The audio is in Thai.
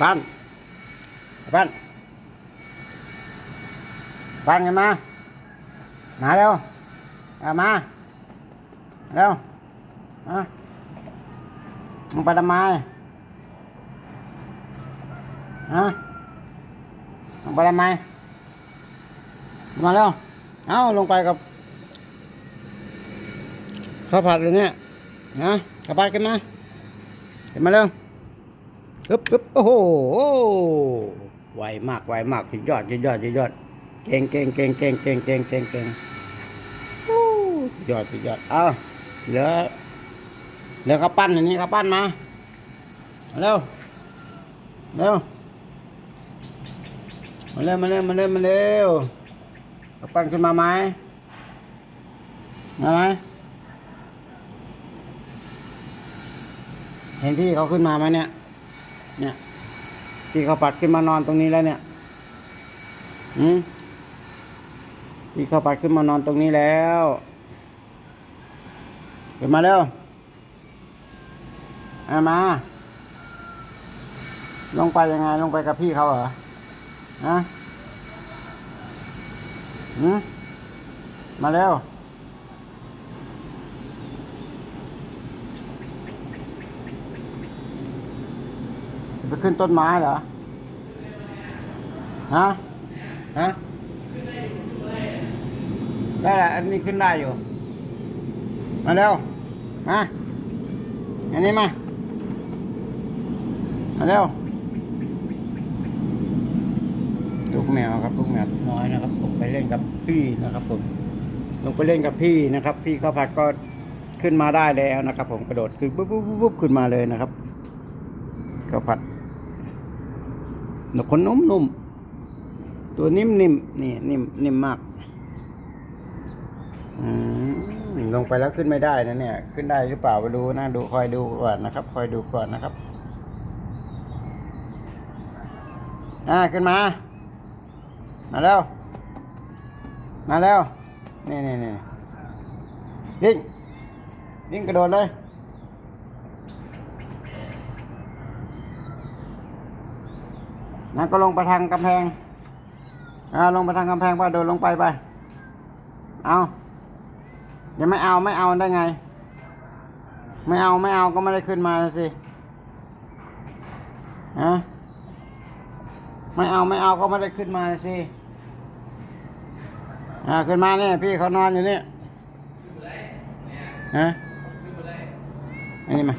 ปั้นปั้นปั้นกันมามาเร็วเอามาเร็วมามึงไปทำไมฮะมึงไปทำไมมาเร็วเอาลงไปกับข้าวผัดเลยเนี่ยนะข้าวผัดขึ้นมาขึ้นมาเร็ว กึบกึบโอ้โหไวมากไวมากสุดยอดสุดยอดสุดยอดเก่งเก่งเก่งเก่งเก่งเก่งเก่งเก่งสุดยอดสุดยอดเอาเหลือเหลือข้าวปั้นอันนี้ข้าวปั้นมาเร็วเร็วมาเร็วมาเร็วมาเร็วมาเร็วเอาปั้นขึ้นมาไหมมาไหมเห็นพี่เขาขึ้นมาไหมเนี่ย เนี่ยพี่เขาปัดขึ้นมานอนตรงนี้แล้วเนี่ยอืมพี่เขาปัดขึ้นมานอนตรงนี้แล้วขึ้นมาเร็วอามา ลงไปยังไงลงไปกับพี่เขาเหรอฮะหืมมาเร็ว ไปขึ้นต้นไม้เหรอ ฮะ ฮะได้แหละอันนี้ขึ้นได้อยู่ มาเร็ว มา อันนี้มา มาเร็ว ลูกแมวครับ ลูกแมวน้อยนะครับ ผมไปเล่นกับพี่นะครับผม ลงไปเล่นกับพี่นะครับ พี่ข้าวผัดก็ขึ้นมาได้แล้วนะครับ ผมกระโดดขึ้นปุ๊บปุ๊บปุ๊บขึ้นมาเลยนะครับข้าวผัด นกขนนุ่มนุ่มๆตัวนิ่มนิ่มๆนี่นิ่มนิ่มมากลงไปแล้วขึ้นไม่ได้นะเนี่ย ขึ้นได้หรือเปล่าไปดูนะดูคอยดูก่อนนะครับ คอยดูก่อนนะครับอ่าขึ้นมา มาแล้ว มาแล้ว นี่นี่นี่วิ่งวิ่งกระโดดเลย นั่นก็ลงไปทางกำแพงอ่าลงไปทางกำแพงไปโดดลงไปไป เอายังไม่เอาไม่เอาได้ไง ไม่เอาไม่เอาก็ไม่ได้ขึ้นมาสิฮะไม่เอาไม่เอาก็ไม่ได้ขึ้นมาสิอ่าขึ้นมาเนี่ยพี่เขานอนอยู่เนี่ยฮะอันนี้มา